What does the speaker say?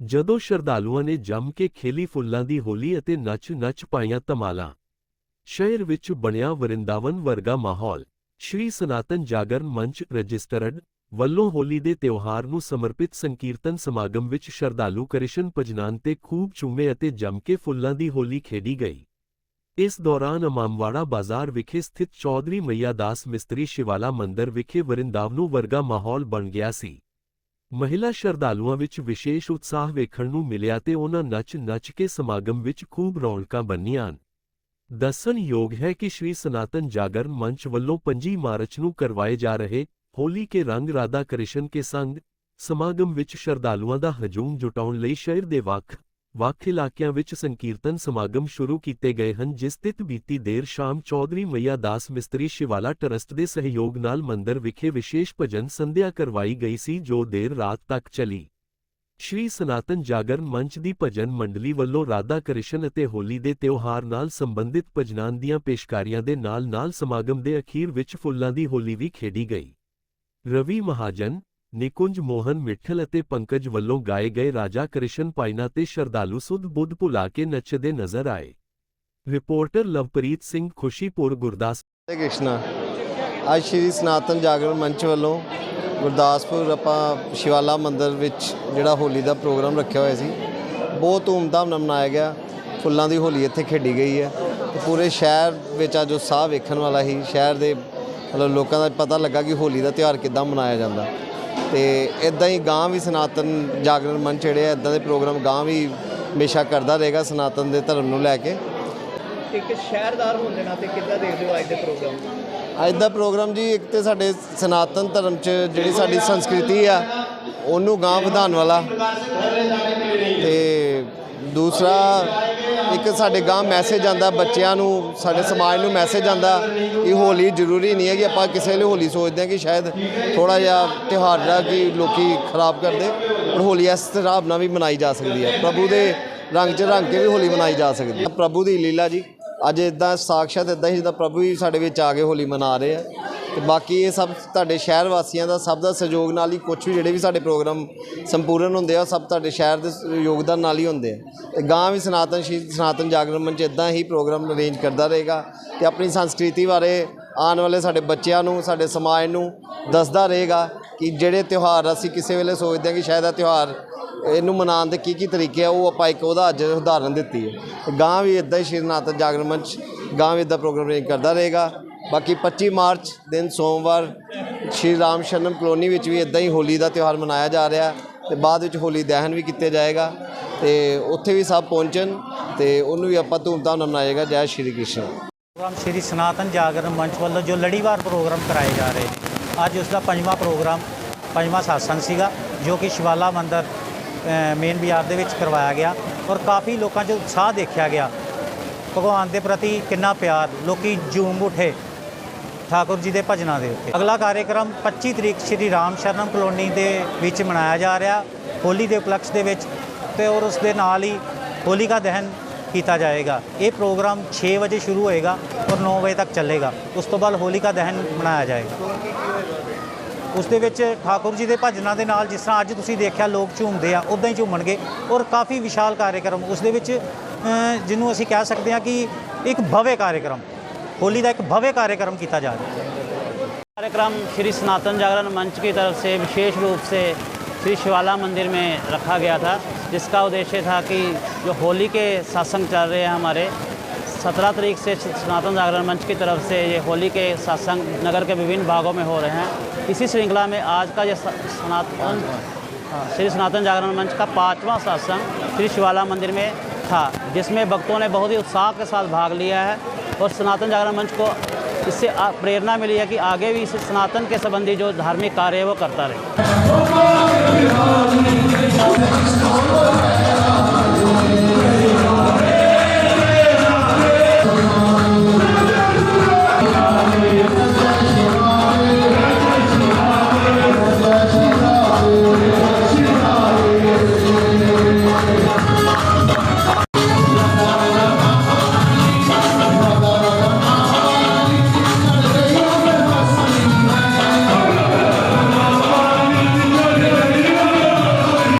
ਜਦੋਂ ਸ਼ਰਧਾਲੂਆਂ ਨੇ ਜੰਮ ਕੇ ਖੇਲੀ ਫੁੱਲਾਂ ਦੀ ਹੋਲੀ ਅਤੇ ਨੱਚ-ਨੱਚ ਪਾਈਆਂ ਧਮਾਲਾਂ, ਸ਼ਹਿਰ ਵਿੱਚ ਬਣਿਆ ਵਰਿੰਦਾਵਨ ਵਰਗਾ ਮਾਹੌਲ, ਸ਼੍ਰੀ ਸਨਾਤਨ ਜਾਗਰਨ ਮੰਚ ਰਜਿਸਟਰਡ ਵੱਲੋਂ ਹੋਲੀ ਦੇ ਤਿਉਹਾਰ ਨੂੰ ਸਮਰਪਿਤ ਸੰਕੀਰਤਨ ਸਮਾਗਮ ਵਿੱਚ ਸ਼ਰਧਾਲੂ ਕ੍ਰਿਸ਼ਨ ਭਜਨਾਨ ਤੇ ਖੂਬ ਝੂਮੇ ਅਤੇ ਜੰਮ ਕੇ ਫੁੱਲਾਂ ਦੀ ਹੋਲੀ ਖੇਡੀ ਗਈ। ਇਸ ਦੌਰਾਨ ਅਮਾਮਵਾੜਾ ਬਾਜ਼ਾਰ ਵਿਖੇ ਸਥਿਤ ਚੌਧਰੀ ਮਈਆ ਦਾਸ ਮਿਸਤਰੀ ਸ਼ਿਵਾਲਾ ਮੰਦਰ ਵਿਖੇ ਵਰਿੰਦਾਵਨੂ ਵਰਗਾ ਮਾਹੌਲ ਬਣ ਗਿਆ ਸੀ। ਮਹਿਲਾ ਸ਼ਰਧਾਲੂਆਂ ਵਿੱਚ ਵਿਸ਼ੇਸ਼ ਉਤਸ਼ਾਹ ਵੇਖਣ ਨੂੰ ਮਿਲਿਆ ਤੇ ਉਹਨਾਂ ਨੱਚ-ਨੱਚ ਕੇ ਸਮਾਗਮ ਵਿੱਚ ਖੂਬ ਰੌਣਕਾਂ ਬੰਨੀਆਂ ਦੱਸਣਯੋਗ ਹੈ ਕਿ ਸ਼੍ਰੀ ਸਨਾਤਨ ਜਾਗਰ ਮੰਚ ਵੱਲੋਂ 25 ਮਾਰਚ ਨੂੰ ਕਰਵਾਏ ਜਾ ਰਹੇ ਹੋਲੀ ਕੇ ਰੰਗ ਰਾਧਾ ਕ੍ਰਿਸ਼ਨ ਕੇ ਸੰਗ ਸਮਾਗਮ ਵਿੱਚ ਸ਼ਰਧਾਲੂਆਂ ਦਾ ਹਜੂਮ ਜੁਟਾਉਣ ਲਈ ਸ਼ਹਿਰ ਦੇ ਵੱਖ ਵੱਖ ਇਲਾਕਿਆਂ ਵਿੱਚ ਸੰਕੀਰਤਨ ਸਮਾਗਮ ਸ਼ੁਰੂ ਕੀਤੇ ਗਏ ਹਨ, ਜਿਸ ਤਿਤ ਬੀਤੀ ਦੇਰ ਸ਼ਾਮ ਚੌਧਰੀ ਮਈਆ ਦਾਸ ਮਿਸਤਰੀ ਸ਼ਿਵਾਲਾ ਟਰਸਟ ਦੇ ਸਹਿਯੋਗ ਨਾਲ ਮੰਦਰ ਵਿਖੇ ਵਿਸ਼ੇਸ਼ ਭਜਨ ਸੰਧਿਆ ਕਰਵਾਈ ਗਈ ਸੀ, ਜੋ ਦੇਰ ਰਾਤ ਤੱਕ ਚੱਲੀ। ਸ਼੍ਰੀ ਸਨਾਤਨ ਜਾਗਰਨ ਮੰਚ ਦੀ ਭਜਨ ਮੰਡਲੀ ਵੱਲੋਂ ਰਾਧਾ ਕ੍ਰਿਸ਼ਨ ਅਤੇ ਹੋਲੀ ਦੇ ਤਿਉਹਾਰ ਨਾਲ ਸੰਬੰਧਿਤ ਭਜਨਾਂ ਦੀਆਂ ਪੇਸ਼ਕਾਰੀਆਂ ਦੇ ਨਾਲ-ਨਾਲ ਸਮਾਗਮ ਦੇ ਅਖੀਰ ਵਿੱਚ ਫੁੱਲਾਂ ਦੀ ਹੋਲੀ ਵੀ ਖੇਡੀ ਗਈ। ਰਵੀ ਮਹਾਜਨ ਨਿਕੁੰਜ ਮੋਹਨ ਮਿੱਠਲ ਅਤੇ ਪੰਕਜ ਵੱਲੋਂ ਗਾਏ ਗਏ ਰਾਜਾ ਕ੍ਰਿਸ਼ਨ ਪਾਇਨਾ ਤੇ ਸ਼ਰਧਾਲੂ ਸੁਧ ਬੁੱਧ ਭੁਲਾ ਕੇ ਨੱਚਦੇ ਨਜ਼ਰ ਆਏ। ਰਿਪੋਰਟਰ ਲਵਪ੍ਰੀਤ ਸਿੰਘ ਖੁਸ਼ੀਪੁਰ, ਗੁਰਦਾਸ ਹਰੇ ਕ੍ਰਿਸ਼ਨਾ। ਅੱਜ ਸ਼੍ਰੀ ਸਨਾਤਨ ਜਾਗਰਣ ਮੰਚ ਵੱਲੋਂ ਗੁਰਦਾਸਪੁਰ ਆਪਾਂ ਸ਼ਿਵਾਲਾ ਮੰਦਿਰ ਵਿੱਚ ਜਿਹੜਾ ਹੋਲੀ ਦਾ ਪ੍ਰੋਗਰਾਮ ਰੱਖਿਆ ਹੋਇਆ ਸੀ, ਬਹੁਤ ਧੂਮਧਾਮ ਨਾਲ ਮਨਾਇਆ ਗਿਆ। ਫੁੱਲਾਂ ਦੀ ਹੋਲੀ ਇੱਥੇ ਖੇਡੀ ਗਈ ਹੈ ਤੇ ਪੂਰੇ ਸ਼ਹਿਰ ਵਿੱਚ ਅੱਜ ਉਤਸ਼ਾਹ ਵੇਖਣ ਵਾਲਾ ਹੀ ਸ਼ਹਿਰ ਦੇ ਮਤਲਬ ਲੋਕਾਂ ਦਾ ਪਤਾ ਲੱਗਾ ਕਿ ਹੋਲੀ ਦਾ ਤਿਉਹਾਰ ਕਿੱਦਾਂ ਮਨਾਇਆ ਜਾਂਦਾ। ਤੇ ਇਦਾਂ ਹੀ ਗਾਂ ਵੀ ਸਨਾਤਨ ਜਾਗਰਣ ਮੰਚ ਜਿਹੜੇ ਆ ਇਦਾਂ ਦੇ ਪ੍ਰੋਗਰਾਮ ਗਾਂ ਵੀ ਹਮੇਸ਼ਾ ਕਰਦਾ ਰਹੇਗਾ ਸਨਾਤਨ ਦੇ ਧਰਮ ਨੂੰ ਲੈ ਕੇ। ਇੱਕ ਸ਼ਹਿਰਦਾਰ ਹੋਣ ਦੇ ਨਾਤੇ ਕਿੱਦਾਂ ਦੇਖਦੇ ਹੋ ਅੱਜ ਦੇ ਪ੍ਰੋਗਰਾਮ? ਅੱਜ ਦਾ ਪ੍ਰੋਗਰਾਮ ਜੀ ਇੱਕ ਤੇ ਸਾਡੇ ਸਨਾਤਨ ਧਰਮ 'ਚ ਜਿਹੜੀ ਸਾਡੀ ਸੰਸਕ੍ਰਿਤੀ ਆ ਉਹਨੂੰ ਗਾਂ ਵਧਾਉਣ ਵਾਲਾ। ਤੇ ਦੂਸਰਾ ਇੱਕ ਸਾਡੇ ਗਾਂ ਮੈਸੇਜ ਆਂਦਾ ਬੱਚਿਆਂ ਨੂੰ, ਸਾਡੇ ਸਮਾਜ ਨੂੰ ਮੈਸੇਜ ਆਂਦਾ ਕਿ ਹੋਲੀ ਜ਼ਰੂਰੀ ਨਹੀਂ ਹੈ ਕਿ ਆਪਾਂ ਕਿਸੇ ਲਈ ਹੋਲੀ ਸੋਚਦੇ ਹਾਂ ਕਿ ਸ਼ਾਇਦ ਥੋੜਾ ਜਿਹਾ ਤਿਉਹਾਰ ਜਿਹੜਾ ਕਿ ਲੋਕੀ ਖਰਾਬ ਕਰਦੇ ਪਰ ਹੋਲੀ ਇਸ ਹਿਸਾਬ ਨਾਲ ਵੀ ਮਨਾਈ ਜਾ ਸਕਦੀ ਹੈ। ਪ੍ਰਭੂ ਦੇ ਰੰਗ 'ਚ ਰੰਗ ਕੇ ਵੀ ਹੋਲੀ ਮਨਾਈ ਜਾ ਸਕਦੀ ਹੈ। ਪ੍ਰਭੂ ਦੀ ਲੀਲਾ ਜੀ, ਅੱਜ ਇਦਾਂ ਸਾਖਸ਼ਾਤ ਇਦਾਂ ਹੀ ਜਿੱਦਾਂ ਪ੍ਰਭੂ ਹੀ ਸਾਡੇ ਵਿੱਚ ਆ ਕੇ ਹੋਲੀ ਮਨਾ ਰਹੇ ਆ। ਤੇ ਬਾਕੀ ਇਹ ਸਭ ਤੁਹਾਡੇ ਸ਼ਹਿਰ ਵਾਸੀਆਂ ਦਾ ਸਭ ਦਾ ਸਹਿਯੋਗ ਨਾਲ ਹੀ ਕੁਝ ਵੀ ਜਿਹੜੇ ਵੀ ਸਾਡੇ ਪ੍ਰੋਗਰਾਮ ਸੰਪੂਰਨ ਹੁੰਦੇ ਆ, ਉਹ ਸਭ ਤੁਹਾਡੇ ਸ਼ਹਿਰ ਦੇ ਯੋਗਦਾਨ ਨਾਲ ਹੀ ਹੁੰਦੇ ਆ। ਤੇ ਗਾਂ ਵੀ ਸਨਾਤਨ ਸ਼੍ਰੀ ਸਨਾਤਨ ਜਾਗਰਣ ਮੰਚ ਇਦਾਂ ਹੀ ਪ੍ਰੋਗਰਾਮ ਅਰੇਂਜ ਕਰਦਾ ਰਹੇਗਾ ਤੇ ਆਪਣੀ ਸੰਸਕ੍ਰਿਤੀ ਬਾਰੇ ਆਉਣ ਵਾਲੇ ਸਾਡੇ ਬੱਚਿਆਂ ਨੂੰ, ਸਾਡੇ ਸਮਾਜ ਨੂੰ ਦੱਸਦਾ ਰਹੇਗਾ ਕਿ ਜਿਹੜੇ ਤਿਉਹਾਰ ਅਸੀਂ ਕਿਸੇ ਵੇਲੇ ਸੋਚਦੇ ਹਾਂ ਕਿ ਸ਼ਾਇਦ ਇਹ ਤਿਉਹਾਰ ਇਹਨੂੰ ਮਨਾਉਣ ਦੇ ਕੀ ਕੀ ਤਰੀਕੇ ਆ, ਉਹ ਆਪਾਂ ਇੱਕ ਉਹਦਾ ਅੱਜ ਉਦਾਹਰਨ ਦਿੱਤੀ ਹੈ। ਤੇ ਗਾਂ ਵੀ ਇਦਾਂ ਹੀ ਸ਼੍ਰੀ ਨਾਥ ਜਾਗਰਣ ਮੰਚ ਗਾਂ ਵੀ ਇਦਾਂ ਪ੍ਰੋਗਰਾਮ ਅਰੇਂਜ ਕਰਦਾ ਰਹੇਗਾ। ਬਾਕੀ 25 ਮਾਰਚ ਦਿਨ ਸੋਮਵਾਰ ਸ਼੍ਰੀ ਰਾਮ ਸ਼ਰਨ ਕਲੋਨੀ ਵਿੱਚ ਵੀ ਇਦਾਂ ਹੀ ਹੋਲੀ ਦਾ ਤਿਉਹਾਰ ਮਨਾਇਆ ਜਾ ਰਿਹਾ ਤੇ ਬਾਅਦ ਵਿੱਚ ਹੋਲੀ ਦਹਨ ਵੀ ਕੀਤੇ ਜਾਏਗਾ ਤੇ ਉੱਥੇ ਵੀ ਸਭ ਪਹੁੰਚਣ ਤੇ ਉਹਨੂੰ ਵੀ ਆਪਾਂ ਧੂਮਧਾਮ ਨਾਲ ਮਨਾਏਗਾ। ਜੈ ਸ਼੍ਰੀ ਕ੍ਰਿਸ਼ਨ। ਪ੍ਰੋਗਰਾਮ ਸ਼੍ਰੀ ਸਨਾਤਨ ਜਾਗਰਣ ਮੰਚ ਵੱਲੋਂ ਜੋ ਲੜੀਵਾਰ ਪ੍ਰੋਗਰਾਮ ਕਰਾਏ ਜਾ ਰਹੇ, ਅੱਜ ਉਸ ਦਾ ਪੰਜਵਾਂ ਪ੍ਰੋਗਰਾਮ, ਪੰਜਵਾਂ satsang ਸੀਗਾ, ਜੋ ਕਿ ਸ਼ਿਵਾਲਾ ਮੰਦਰ ਮੇਨ ਬਾਜ਼ਾਰ ਦੇ ਵਿੱਚ ਕਰਵਾਇਆ ਗਿਆ ਔਰ ਕਾਫੀ ਲੋਕਾਂ 'ਚ ਉਤਸ਼ਾਹ ਦੇਖਿਆ ਗਿਆ। ਭਗਵਾਨ ਦੇ ਪ੍ਰਤੀ ਕਿੰਨਾ ਪਿਆਰ, ਲੋਕੀ ਝੂਮ ਉੱਠੇ। ਠਾਕੁਰ ਜੀ ਦੇ ਭਜਨਾਂ ਦੇ ਉੱਤੇ। ਅਗਲਾ ਕਾਰਜਕ੍ਰਮ 25 ਤਰੀਕ ਸ਼੍ਰੀ ਰਾਮ ਸ਼ਰਨਮ ਕਲੋਨੀ ਦੇ ਵਿੱਚ ਮਨਾਇਆ ਜਾ ਰਿਹਾ। ਹੋਲੀ ਦੇ ਉਪਲਕਸ਼ ਦੇ ਵਿੱਚ ਤੇ ਔਰ ਉਸ ਦੇ ਨਾਲ ਹੀ ਹੋਲਿਕਾ ਦਹਨ ਕੀਤਾ ਜਾਏਗਾ। ਇਹ ਪ੍ਰੋਗਰਾਮ 6 ਵਜੇ ਸ਼ੁਰੂ ਹੋਏਗਾ ਔਰ 9 ਵਜੇ ਤੱਕ ਚੱਲੇਗਾ। ਉਸ ਤੋਂ ਬਾਅਦ ਹੋਲਿਕਾ ਦਹਨ ਮਨਾਇਆ ਜਾਏਗਾ। ਉਸ ਦੇ ਵਿੱਚ ਠਾਕੁਰ ਜੀ ਦੇ ਭਜਨਾਂ ਦੇ ਨਾਲ ਜਿਸ ਤਰ੍ਹਾਂ ਅੱਜ ਤੁਸੀਂ ਦੇਖਿਆ ਲੋਕ ਝੂਮਦੇ ਆ, ਉਦਾਂ ਹੀ ਝੂਮਣਗੇ ਔਰ ਕਾਫੀ ਵਿਸ਼ਾਲ ਕਾਰਜਕ੍ਰਮ ਉਸ ਦੇ ਵਿੱਚ ਜਿਹਨੂੰ ਅਸੀਂ ਕਹਿ ਸਕਦੇ ਹਾਂ ਕਿ ਇੱਕ ਭਵੇ ਕਾਰਜਕ੍ਰਮ होली का एक भव्य कार्यक्रम किया जा रहा है। कार्यक्रम श्री सनातन जागरण मंच की तरफ़ से विशेष रूप से श्री शिवाला मंदिर में रखा गया था, जिसका उद्देश्य था कि जो होली के सत्संग चल रहे हैं हमारे, सत्रह तारीख से सनातन जागरण मंच की तरफ़ से ये होली के सत्संग नगर के विभिन्न भागों में हो रहे हैं। इसी श्रृंखला में आज का ये सनातन हाँ, श्री सनातन जागरण मंच का पाँचवा सत्संग श्री शिवाला मंदिर में था, जिसमें भक्तों ने बहुत ही उत्साह के साथ भाग लिया है। और सनातन जागरण मंच को इससे प्रेरणा मिली है कि आगे भी इस सनातन के संबंधी जो धार्मिक कार्य है वो करता रहे।